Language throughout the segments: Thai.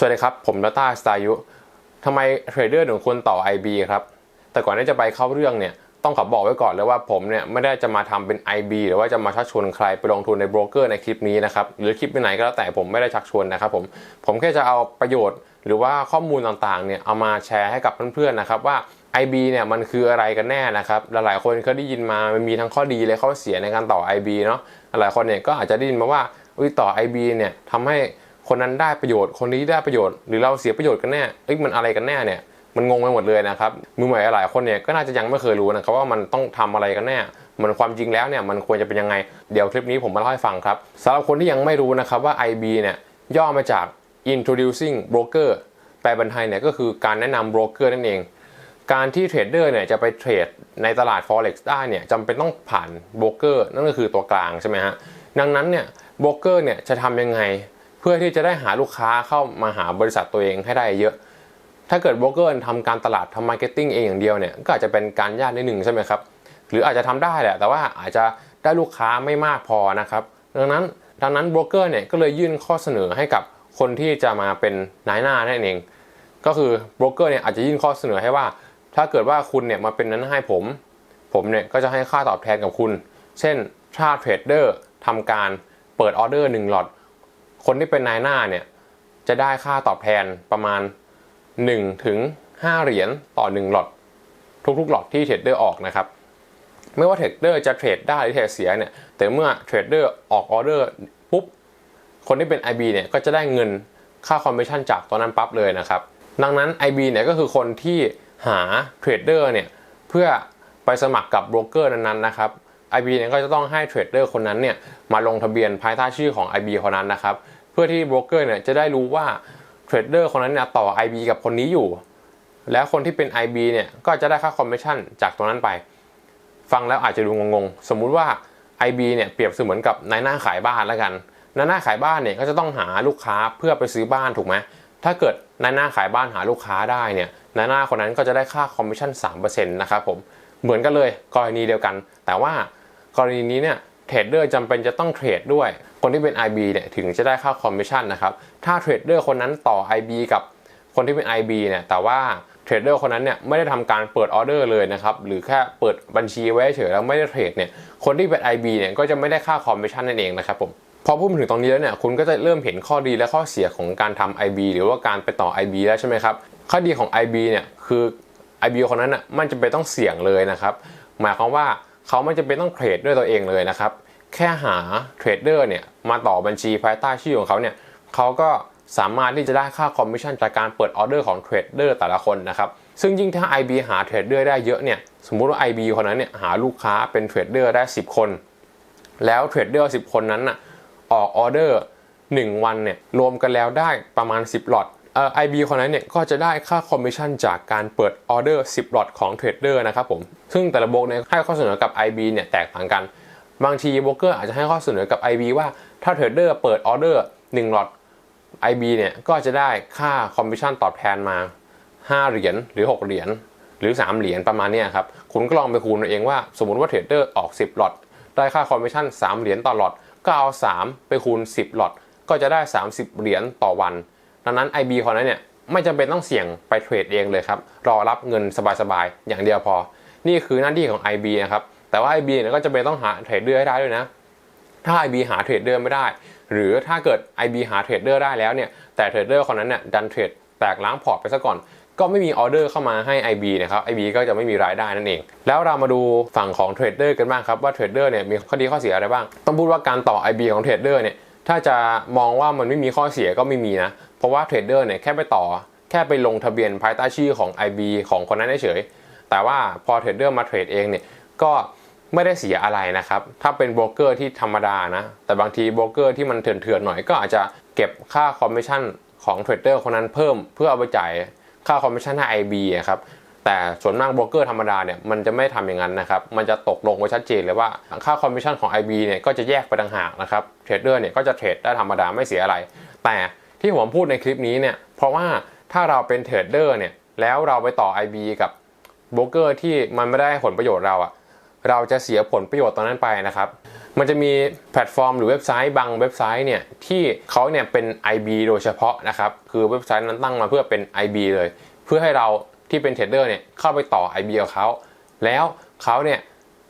สวัสดีครับ ผมดาต้าสตายุทำไมเทรดเดอร์ถึงควรต่อ IB ครับ แต่ก่อนที่จะไปเข้าเรื่องเนี่ย ต้องขอบอกไว้ก่อนเลยว่าผมเนี่ยไม่ได้จะมาทำเป็น IB หรือว่าจะมาชักชวนใครไปลงทุนในโบรกเกอร์ในคลิปนี้นะครับ หรือคลิปไหนก็แล้วแต่ผมไม่ได้ชักชวนนะครับผม ผมแค่จะเอาประโยชน์ หรือว่าข้อมูลต่างๆเนี่ยเอามาแชร์ให้กับเพื่อนๆนะครับว่า IB เนี่ยมันคืออะไรกันแน่นะครับ หลายๆคนเคยได้ยินมา มันมีทั้งข้อดีและข้อเสียในการต่อ IB เนาะ หลายคนเนี่ยก็อาจจะได้ยินมาว่าอุ้ยต่อ IB เนี่ยทำให้ คนนั้นได้ประโยชน์ คนนี้ได้ประโยชน์ หรือเราเสียประโยชน์กันแน่เอ้ยมันอะไรกันแน่เนี่ยมันงงไปหมดเลยนะครับมือใหม่หลายคนเนี่ยก็น่าจะยังไม่เคยรู้นะครับว่ามันต้องทำอะไรกันแน่มันความจริงแล้วเนี่ยมันควรจะเป็นยังไงเดี๋ยวคลิปนี้ผมมาเล่าให้ฟังครับสำหรับคนที่ยังไม่รู้นะครับว่า IB เนี่ยย่อมาจาก introducing broker แปลเป็นไทยเนี่ยก็คือการแนะนำโบรกเกอร์นั่นเอง การที่เทรดเดอร์เนี่ยจะไปเทรดในตลาด forex ได้เนี่ยจำเป็นต้องผ่านโบรกเกอร์นั่นก็คือตัวกลางใช่ไหมฮะดังนั้นเนี่ยโบรกเกอร์เนี่ยจะทำยังไง เพื่อที่จะได้หาลูกค้าเข้ามาหาบริษัทตัวเองให้ได้เยอะ ถ้าเกิดโบรกเกอร์ทำการตลาดทำมาร์เก็ตติ้งเองอย่างเดียวเนี่ยก็อาจจะเป็นการยากนิดหนึ่งใช่ไหมครับหรืออาจจะทำได้แหละแต่ว่าอาจจะได้ลูกค้าไม่มากพอนะครับ ดังนั้นดังนั้นโบรกเกอร์เนี่ยก็เลยยื่นข้อเสนอให้กับคนที่จะมาเป็นนายหน้านั่นเอง ก็คือโบรกเกอร์เนี่ยอาจจะยื่นข้อเสนอให้ว่า ถ้าเกิดว่าคุณเนี่ยมาเป็นนั้นให้ผม ผมเนี่ยก็จะให้ค่าตอบแทนกับคุณ เช่นถ้าเทรดเดอร์ทำการเปิดออเดอร์1หลอด คนที่เป็นนายหน้าเนี่ยจะได้ค่าตอบแทนประมาณ1ถึง5เหรียญต่อ1หลอดทุกๆหลอดที่เทรดเดอร์ออกนะครับไม่ว่าเทรดเดอร์จะเทรดได้หรือเทรดเสียเนี่ยแต่เมื่อเทรดเดอร์ออกออเดอร์ปุ๊บคนที่เป็น IB เนี่ยก็จะได้เงินค่าคอมมิชชั่นจากตอนนั้นปั๊บเลยนะครับดังนั้น IB เนี่ยก็คือคนที่หาเทรดเดอร์เนี่ยเพื่อไปสมัครกับโบรกเกอร์นั้นๆนะครับ IB เนี่ยก็จะต้องให้เทรดเดอร์คนนั้นเนี่ยมาลงทะเบียนภายใต้ชื่อของ IB คนนั้นนะครับ เพื่อที่โบรกเกอร์เนี่ยจะได้รู้ว่าเทรดเดอร์คนนั้นเนี่ยต่อ IB กับคนนี้อยู่ แล้วคนที่เป็น IB เนี่ยก็จะได้ค่าคอมมิชชั่นจากตรงนั้นไป ฟังแล้วอาจจะดูงงๆ สมมุติว่า IB เนี่ยเปรียบเสมือนกับนายหน้าขายบ้านแล้วกันนายหน้าขายบ้านเนี่ยก็จะต้องหาลูกค้าเพื่อไปซื้อบ้านถูกไหมถ้าเกิดนายหน้าขายบ้านหาลูกค้าได้เนี่ยนายหน้าคนนั้นก็จะได้ค่าคอมมิชชั่น3%นะครับผมเหมือนกันเลยกรณีเดียวกัน แต่ว่า กรณีนี้เนี่ยเทรดเดอร์จำเป็นจะต้องเทรดด้วย คนที่เป็น IB เนี่ยถึงจะได้ค่าคอมมิชชั่นนะครับ ถ้าเทรดเดอร์คนนั้นต่อ IB กับคนที่เป็น IB เนี่ยแต่ว่าเทรดเดอร์คนนั้นเนี่ยไม่ได้ทำการเปิดออเดอร์เลยนะครับหรือแค่เปิดบัญชีไว้เฉยแล้วไม่ได้เทรดเนี่ยคนที่เป็น IB เนี่ยก็จะไม่ได้ค่าคอมมิชชั่นนั่นเองนะครับผมพอพูดถึงตรงนี้แล้วเนี่ยคุณก็จะเริ่มเห็นข้อดีและข้อเสียของการทำ IB หรือว่าการไปต่อ IB แล้วใช่ไหมครับข้อดีของ IB เนี่ยคือ IB คนนั้นอะมันจะเป็นต้องเสี่ยงเลยนะครับหมายความว่า เขาไม่จำเป็นต้องเทรดด้วยตัวเองเลยนะครับ แค่หาเทรดเดอร์เนี่ยมาต่อบัญชีภายใต้ชื่อของเขาเนี่ยเขาก็สามารถที่จะได้ค่าคอมมิชชั่นจากการเปิดออเดอร์ของเทรดเดอร์แต่ละคนนะครับซึ่งยิ่งถ้า IB หาเทรดเดอร์ได้เยอะเนี่ยสมมุติว่า IB คนนั้นเนี่ยหาลูกค้าเป็นเทรดเดอร์ได้ 10 คน แล้วเทรดเดอร์10 คนนั้นน่ะออกออเดอร์1วันเนี่ยรวมกันแล้วได้ประมาณ 10หลอด เอ่อ IB คนนั้นเนี่ยก็จะได้ค่าคอมมิชชั่นจากการเปิดออเดอร์ 10หลอดของเทรดเดอร์นะครับผมซึ่งแต่ละโบรกเนี่ยให้ข้อเสนอกับ IB เนี่ยแตกต่างกัน บางทีโบรกเกอร์อาจจะให้ข้อเสนอกับ IB ว่าถ้าเทรดเดอร์เปิดออเดอร์1หลอด IB เนี่ยก็จะได้ค่าคอมมิชชั่นตอบแทนมา 5 เหรียญหรือ 6 เหรียญหรือ 3 เหรียญประมาณนี้ครับคุณก็ลองไปคูณเอาเองว่าสมมติว่าเทรดเดอร์ออก 10หลอดได้ค่าคอมมิชชั่น 3 เหรียญต่อหลอดก็เอา 3 ไปคูณ 10หลอดก็จะได้ 30 เหรียญต่อวัน ดังนั้น IB คนนั้นเนี่ยไม่จำเป็นต้องเสี่ยงไปเทรดเองเลยครับรอรับเงินสบายๆอย่างเดียวพอ นี่คือหน้าที่ของ IB นะครับแต่ว่า IB เนี่ยก็จะเป็นต้องหาเทรดเดอร์ให้ได้ด้วยนะถ้า IB หาเทรดเดอร์ไม่ได้ หรือถ้าเกิด IB หาเทรดเดอร์ได้แล้วเนี่ยแต่เทรดเดอร์คนนั้นเนี่ยดันเทรดแตกล้างพอร์ตไปซะก่อนก็ไม่มีออเดอร์เข้ามาให้ IB นะครับ IB ก็จะไม่มีรายได้นั่นเอง แล้วเรามาดูฝั่งของเทรดเดอร์กันบ้างครับว่าเทรดเดอร์เนี่ยมีข้อดีข้อเสียอะไรบ้าง ต้องพูดว่าการต่อ IB ของเทรดเดอร์เนี่ยถ้าจะมองว่ามันไม่มีข้อเสียก็ไม่มีนะ เพราะว่าเทรดเดอร์เนี่ยแค่ไปต่อ แค่ไปลงทะเบียนภายใต้ชื่อของ IB ของคนนั้นเฉย แต่ว่าพอเทรดเดอร์มาเทรดเองเนี่ยก็ไม่ได้เสียอะไรนะครับ ถ้าเป็นโบรกเกอร์ที่ธรรมดานะ แต่บางทีโบรกเกอร์ที่มันเถื่อนๆหน่อยก็อาจจะเก็บค่าคอมมิชชั่นของเทรดเดอร์คนนั้นเพิ่มเพื่อเอาไปจ่ายค่าคอมมิชชั่นให้ IB อะครับ แต่ส่วนมากโบรกเกอร์ธรรมดาเนี่ยมันจะไม่ทำอย่างนั้นนะครับ มันจะตกลงไว้ชัดเจนเลยว่าค่าคอมมิชชั่นของ IB เนี่ยก็จะแยกไปต่างหากนะครับ เทรดเดอร์เนี่ยก็จะเทรดได้ธรรมดาไม่เสียอะไร แต่ ที่ผมพูดในคลิปนี้เนี่ยเพราะว่าถ้าเราเป็นเทรดเดอร์เนี่ยแล้วเราไปต่อ IB กับโบรกเกอร์ที่มันไม่ได้ผลประโยชน์เราอะเราจะเสียผลประโยชน์ตรงนั้นไปนะครับ มันจะมีแพลตฟอร์มหรือเว็บไซต์บางเว็บไซต์เนี่ยที่เขาเนี่ยเป็น IB โดยเฉพาะนะครับ คือเว็บไซต์นั้นตั้งมาเพื่อเป็น IB เลย เพื่อให้เราที่เป็นเทรดเดอร์เนี่ยเข้าไปต่อ IB กับเขา แล้วเขาเนี่ย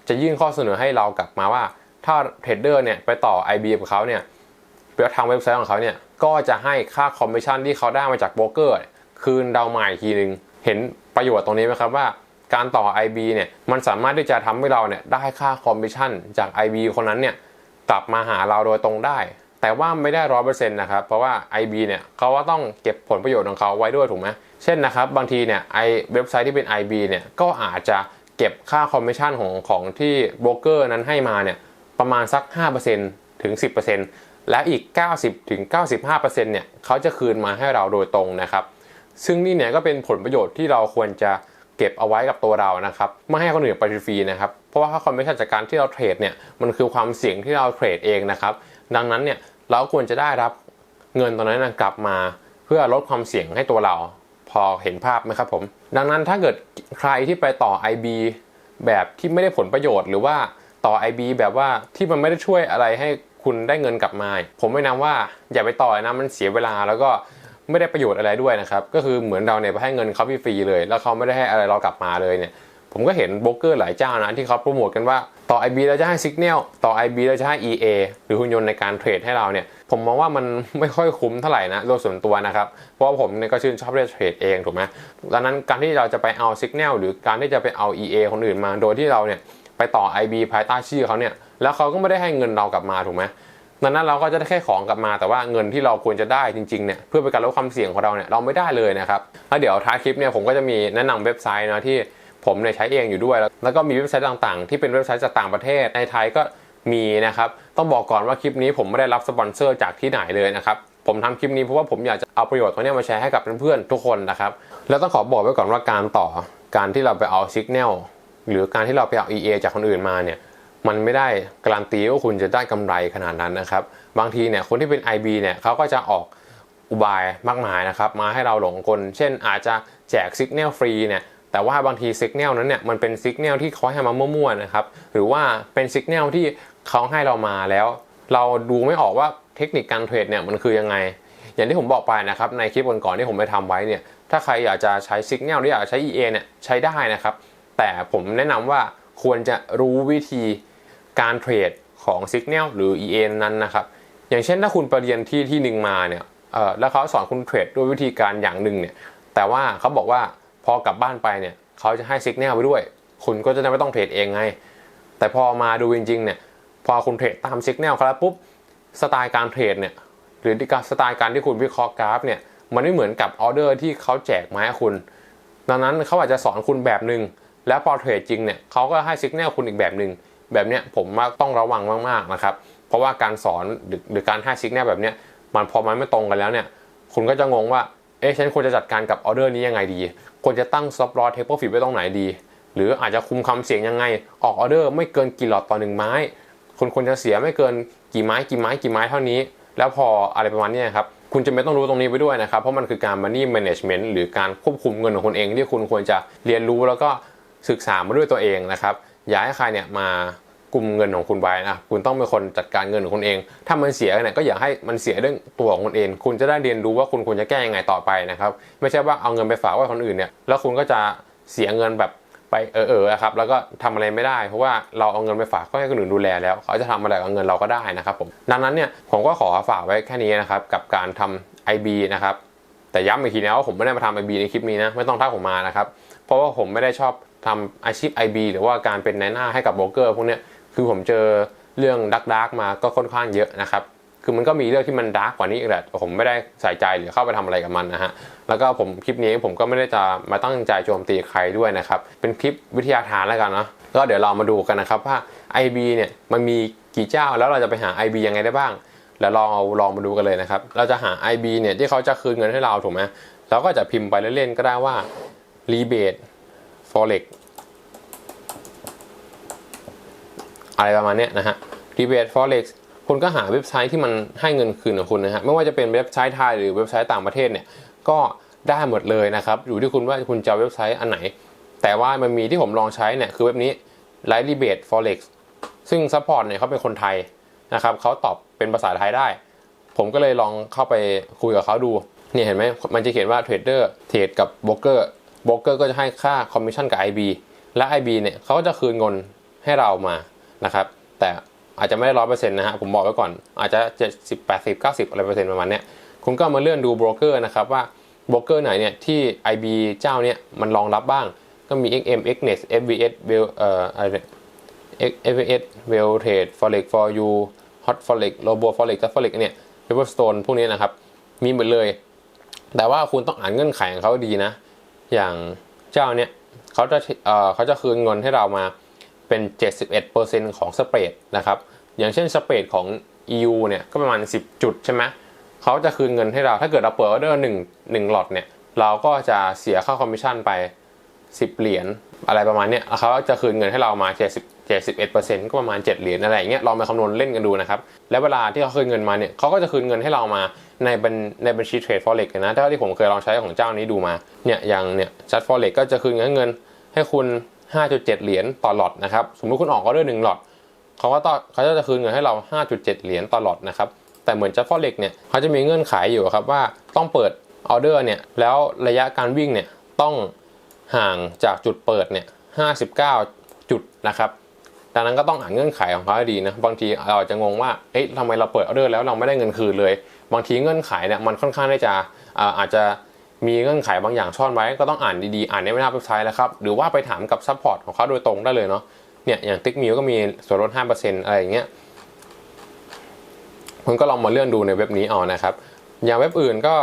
จะยื่นข้อเสนอให้เรากลับมาว่า ถ้าเทรดเดอร์เนี่ยไปต่อ IB กับเขาเนี่ย แล้วทางเว็บไซต์ของเขาเนี่ยก็จะให้ค่าคอมมิชชั่นที่เขาได้มาจากโบรกเกอร์คืนเรามาอีกทีนึง เห็นประโยชน์ตรงนี้ไหมครับว่าการต่อ IB เนี่ยมันสามารถที่จะทำให้เราเนี่ยได้ค่าคอมมิชชั่นจาก IB คนนั้นเนี่ยกลับมาหาเราโดยตรงได้ แต่ว่าไม่ได้ร้อยเปอร์เซ็นต์นะครับ เพราะว่า IB เนี่ยเขาว่าต้องเก็บผลประโยชน์ของเขาไว้ด้วยถูกไหมเช่นนะครับ บางทีเนี่ยไอเว็บไซต์ที่เป็น IB เนี่ยก็อาจจะเก็บค่าคอมมิชชั่นของของที่โบรกเกอร์นั้นให้มาเนี่ยประมาณสัก 5%ถึง 10% และอีก 90ถึง95%เนี่ยเขาจะคืนมาให้เราโดยตรงนะครับ ซึ่งนี่เนี่ยก็เป็นผลประโยชน์ที่เราควรจะเก็บเอาไว้กับตัวเรานะครับไม่ให้คนอื่นไปฟรีนะครับเพราะว่าค่าคอมมิชชั่นจากการที่เราเทรดเนี่ยมันคือความเสี่ยงที่เราเทรดเองนะครับ ดังนั้นเนี่ยเราควรจะได้รับเงินตรงนั้นนกลับมา เพื่อลดความเสี่ยงให้ตัวเราพอเห็นภาพไหมครับผมดังนั้นถ้าเกิดใครที่ไปต่อ IB แบบที่ไม่ได้ผลประโยชน์ หรือว่าต่อ IB แบบว่าที่มันไม่ได้ช่วยอะไรให้ คุณได้เงินกลับมา ผมไม่นำว่าอย่าไปต่อนะมันเสียเวลาแล้วก็ไม่ได้ประโยชน์อะไรด้วยนะครับ ก็คือเหมือนเราเนี่ยไปให้เงินเขาฟรีเลย แล้วเขาไม่ได้ให้อะไรเรากลับมาเลยเนี่ย ผมก็เห็นโบรกเกอร์หลายเจ้านะที่เขาโปรโมทกันว่าต่อ IB เราจะให้ Signal ต่อ IB เราจะให้ EA หรือหุ่นยนต์ในการเทรดให้เราเนี่ย ผมมองว่ามันไม่ค่อยคุ้มเท่าไหร่นะโดยส่วนตัวนะครับ เพราะว่าผมเนี่ยก็ชื่นชอบเล่นเทรดเองถูกไหมดังนั้นการที่เราจะไปเอา Signal หรือการที่จะไปเอา EA คนอื่นมา โดยที่เราเนี่ยไปต่อ IB ภายใต้ชื่อเขาเนี่ย แล้วเขาก็ไม่ได้ให้เงินเรากลับมาถูกไหมดังนั้นเราก็จะได้แค่ของกลับมาแต่ว่าเงินที่เราควรจะได้จริงๆเนี่ยเพื่อเป็นการลดความเสี่ยงของเราเนี่ยเราไม่ได้เลยนะครับแล้วเดี๋ยวท้ายคลิปเนี่ยผมก็จะมีแนะนำเว็บไซต์นะที่ผมเนี่ยใช้เองอยู่ด้วยแล้วแล้วก็มีเว็บไซต์ต่างๆ ที่เป็นเว็บไซต์จากต่างประเทศในไทยก็มีนะครับต้องบอกก่อนว่าคลิปนี้ผมไม่ได้รับสปอนเซอร์จากที่ไหนเลยนะครับผมทำคลิปนี้เพราะว่าผมอยากจะเอาประโยชน์ตรงนี้มาแชร์ให้กับเพื่อนๆทุกคนนะครับแล้วต้องขอบอกไว้ก่อนว่าการต่อการที่เราไปเอา Signal หรือการที่เราไปเอา EA จากคนอื่นมาเนี่ย มันไม่ได้การันตีว่าคุณจะได้กำไรขนาดนั้นนะครับ บางทีเนี่ยคนที่เป็น IB เนี่ยเขาก็จะออกอุบายมากมายนะครับ มาให้เราหลงกล เช่นอาจจะแจกซิกเนลฟรีเนี่ยแต่ว่าบางทีซิกเนลนั้นเนี่ยมันเป็นซิกเนลที่เขาให้มามั่วๆนะครับหรือว่าเป็นซิกเนลที่เขาให้เรามาแล้ว เราดูไม่ออกว่าเทคนิคการเทรดเนี่ยมันคือยังไง อย่างที่ผมบอกไปนะครับในคลิปก่อนๆที่ผมไปทำไว้เนี่ยถ้าใครอยากจะใช้ซิกเนลหรืออยากใช้ EA เนี่ยใช้ได้นะครับ แต่ผมแนะนำว่าควรจะรู้วิธี การเทรดของ Signal หรือ EA นั้นนะครับ อย่างเช่นถ้าคุณไปเรียนที่ที่หนึ่งมาเนี่ยเออแล้วเขาสอนคุณเทรดด้วยวิธีการอย่างหนึ่งเนี่ย แต่ว่าเขาบอกว่าพอกลับบ้านไปเนี่ยเขาจะให้ Signal ไปด้วย คุณก็จะไม่ต้องเทรดเองไง แต่พอมาดูจริงๆเนี่ยพอคุณเทรดตาม Signal เขาแล้วปุ๊บสไตล์การเทรดเนี่ยหรือการสไตล์การที่คุณวิเคราะห์กราฟเนี่ยมันไม่เหมือนกับออเดอร์ที่เขาแจกมาให้คุณ ดังนั้นเขาอาจจะสอนคุณแบบหนึ่งแล้วพอเทรดจริงเนี่ยเขาก็ให้ Signal คุณอีกแบบหนึ่ง แบบเนี้ยผมว่าต้องระวังมากๆนะครับ เพราะว่าการสอนหรือการให้ซิกแนลแบบเนี้ยมันพอมันไม่ตรงกันแล้วเนี่ยคุณก็จะงงว่าเอ๊ะฉันควรจะจัดการกับออเดอร์นี้ยังไงดี ควรจะตั้งซับลอเท k โปรฟิตไว้ตรงไหนดี หรืออาจจะคุมควาเสียงยังไง ออกออเดอร์ไม่เกินกี่หลอดต่อหนึ่งไม้ คุณควรจะเสียไม่เกินกี่ไม้กี่ไม้กี่ไม้เท่านี้ แล้วพออะไรประมาณนี้ครับ คุณจะไม่ต้องรู้ตรงนี้ไปด้วยนะครับ เพราะมันคือการ money management หรือการควบคุมเงินของคุณเองที่คุณควรจะเรียนรู้แล้วก็ศึกษามาด้วยตัวเองนะครับ อย่าให้ใครเนี่ยมากลุ่มเงินของคุณไว้นะคุณต้องเป็นคนจัดการเงินของคุณเอง ถ้ามันเสียเนี่ยก็อย่าให้มันเสียเรื่องตัวของคุณเอง คุณจะได้เรียนรู้ว่าคุณควรจะแก้ยังไงต่อไปนะครับ ไม่ใช่ว่าเอาเงินไปฝากไว้คนอื่นเนี่ยแล้วคุณก็จะเสียเงินแบบไปเออเออครับแล้วก็ทำอะไรไม่ได้เพราะว่าเราเอาเงินไปฝากก็ให้คนอื่นดูแลแล้ว เขาจะทำอะไรกับเงินเราก็ได้นะครับผมดังนั้นเนี่ยผมก็ขอฝากไว้แค่นี้นะครับกับการทำ IB นะครับแต่ย้ำอีกทีนะว่าผมไม่ได้มาทำ IB ในคลิปนี้นะไม่ต้องทักผมมานะครับเพราะว่าผมไม่ได้ชอบ ทำอาชีพ IB หรือว่าการเป็นนายหน้าให้กับโบรกเกอร์พวกเนี้ยคือผมเจอเรื่องดักดักมาก็ค่อนข้างเยอะนะครับ คือมันก็มีเรื่องที่มันดาร์กกว่านี้อีกแหละผมไม่ได้ใส่ใจหรือเข้าไปทำอะไรกับมันนะฮะ แล้วก็ผมคลิปนี้ผมก็ไม่ได้จะมาตั้งใจโจมตีใครด้วยนะครับ เป็นคลิปวิทยาทานแล้วกันเนาะ ก็เดี๋ยวเรามาดูกันนะครับว่า IB เนี่ยมันมีกี่เจ้าแล้วเราจะไปหา IB ยังไงได้บ้าง แล้วลองเอาลองมาดูกันเลยนะครับ เราจะหา IB เนี่ยที่เขาจะคืนเงินให้เราถูกไหมเราก็จะพิมพ์ไปเล่นๆก็ได้ว่า rebate forex อะไรประมาณนี้นะฮะ rebate forex คุณก็หาเว็บไซต์ที่มันให้เงินคืนของคุณนะฮะ ไม่ว่าจะเป็นเว็บไซต์ไทยหรือเว็บไซต์ต่างประเทศเนี่ย ก็ได้หมดเลยนะครับ อยู่ที่คุณว่าคุณจะเว็บไซต์อันไหน แต่ว่ามันมีที่ผมลองใช้เนี่ยคือเว็บนี้ไลท์รีเบท forex ซึ่งซัพพอร์ตเนี่ยเขาเป็นคนไทยนะครับเขาตอบเป็นภาษาไทยได้ ผมก็เลยลองเข้าไปคุยกับเขาดูเนี่ยเห็นไหมมันจะเขียนว่าเทรดเดอร์เทรดกับโบรกเกอร์โบรกเกอร์ก็จะให้ค่าคอมมิชชั่นกับ IB และ IB เนี่ยเขาก็จะคืนเงินให้เรามา นะครับ แต่อาจจะไม่ได้ร้อยเปอร์เซ็นต์นะฮะผมบอกไว้ก่อน อาจจะเจ็ดสิบแปดสิบเก้าสิบอะไรเปอร์เซ็นต์ประมาณเนี้ยคุณก็มาเลื่อนดูโบรกเกอร์นะครับว่าโบรกเกอร์ไหนเนี่ยที่ IB เจ้าเนี่ยมันรองรับบ้างก็มี XM XNET FBS Bell เอ่ออะไรเนี่ย FBS Well Trade Forex for You Hot Forex Robo Forex และ Forex เนี่ย Pepperstone พวกนี้นะครับ มีหมดเลย แต่ว่าคุณต้องอ่านเงื่อนไขของเขาดีนะ อย่างเจ้าเนี่ยเขาจะเอ่อเขาจะคืนเงินให้เรามา เป็น 71%ของสเปรดนะครับอย่างเช่นสเปรดของ EU เนี่ยก็ประมาณ 10 จุดใช่ไหมเขาจะคืนเงินให้เราถ้าเกิดเราเปิดออเดอร์1 1หลอดเนี่ยเราก็จะเสียค่าคอมมิชชั่นไป 10 เหรียญอะไรประมาณเนี้ยเขาจะคืนเงินให้เรามา 70 71%ก็ประมาณ 7 เหรียญอะไรอย่างเงี้ยลองไปคำนวณเล่นกันดูนะครับแล้วเวลาที่เขาคืนเงินมาเนี่ยเขาก็จะคืนเงินให้เรามาในบัญในบัญชีเทรดฟอเร็กนะเท่าที่ผมเคยลองใช้ของเจ้านี้ดูมาเนี่ยอย่างเนี่ยจัดฟอเร็กก็จะคืนเงินเงินให้คุณ 5.7 เหรียญต่อหลอดนะครับ สมมติคุณออกออเดอร์หนึ่งหลอดเขาก็ต้องเขาจะคืนเงินให้เรา 5.7 เหรียญต่อหลอดนะครับ แต่เหมือนจัดฟอเร็กเนี่ยเขาจะมีเงื่อนไขอยู่ครับว่าต้องเปิดออเดอร์เนี่ยแล้วระยะการวิ่งเนี่ยต้องห่างจากจุดเปิดเนี่ย 59 จุดนะครับดังนั้นก็ต้องอ่านเงื่อนไขของเขาให้ดีนะ บางทีเราจะงงว่า เอ๊ะทำไมเราเปิดออเดอร์แล้วเราไม่ได้เงินคืนเลย บางทีเงื่อนไขเนี่ยมันค่อนข้างที่จะอาจจะ มีเงื่อนไขบางอย่างซ่อนไว้ก็ต้องอ่านดีๆ อ่านในเว็บไซต์แล้วครับหรือว่าไปถามกับซัพพอร์ตของเขาโดยตรงได้เลยเนาะเนี่ยอย่างติ๊กมิวก็มีส่วนลด5%อะไรอย่างเงี้ยคุณก็ลองมาเลื่อนดูในเว็บนี้เอานะครับ อย่างเว็บอื่นก็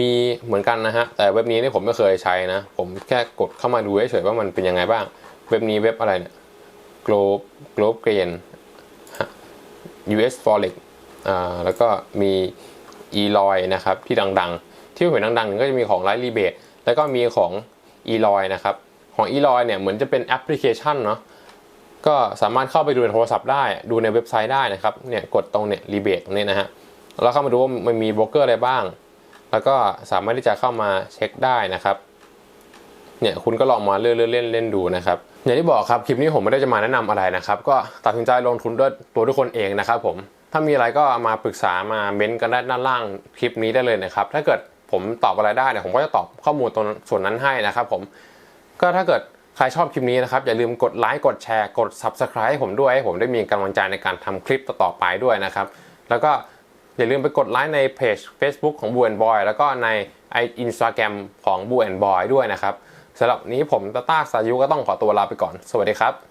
มีเหมือนกันนะฮะแต่เว็บนี้นี่ผมไม่เคยใช้นะ ผมแค่กดเข้ามาดูเฉยๆว่ามันเป็นยังไงบ้าง เว็บนี้เว็บอะไรเนี่ย Globe Globe gain US Forex อ่าแล้วก็มี Eloy นะครับที่ดังๆ ที่เป็นดังๆก็จะมีของ Light Rebate แล้วก็มีของ Eloy นะครับ ของ Eloy เนี่ยเหมือนจะเป็นแอปพลิเคชันเนาะก็สามารถเข้าไปดูในโทรศัพท์ได้ ดูในเว็บไซต์ได้นะครับเนี่ยกดตรงเนี่ยรีเบทตรงนี้นะฮะแล้วเข้ามาดูว่ามันมีโบรกเกอร์อะไรบ้าง แล้วก็สามารถที่จะเข้ามาเช็คได้นะครับเนี่ยคุณก็ลองมาเล่นเล่นเล่นเล่นดูนะครับอย่างที่บอกครับคลิปนี้ผมไม่ได้จะมาแนะนำอะไรนะครับก็ตัดสินใจลงทุนด้วยตัวทุกคนเองนะครับผมถ้ามีอะไรก็มาปรึกษามาเม้นต์กันได้ด้านล่างคลิปนี้ได้เลยนะครับ ถ้าเกิด ผมตอบอะไรได้เนี่ยผมก็จะตอบข้อมูลตรงส่วนนั้นให้นะครับผมก็ถ้าเกิดใครชอบคลิปนี้นะครับ อย่าลืมกดไลค์กดแชร์กด Subscribe ให้ผมด้วยให้ผมได้มีกำลังใจในการทำคลิปต่อๆไปด้วยนะครับ แล้วก็อย่าลืมไปกดไลค์ในเพจ Facebook ของ b ู and Boy แล้วก็ในไออินสตาแกรมของ b ู and Boy ด้วยนะครับสำหรับนี้ผมตาต้าสายุก็ต้องขอตัวลาไปก่อน สวัสดีครับ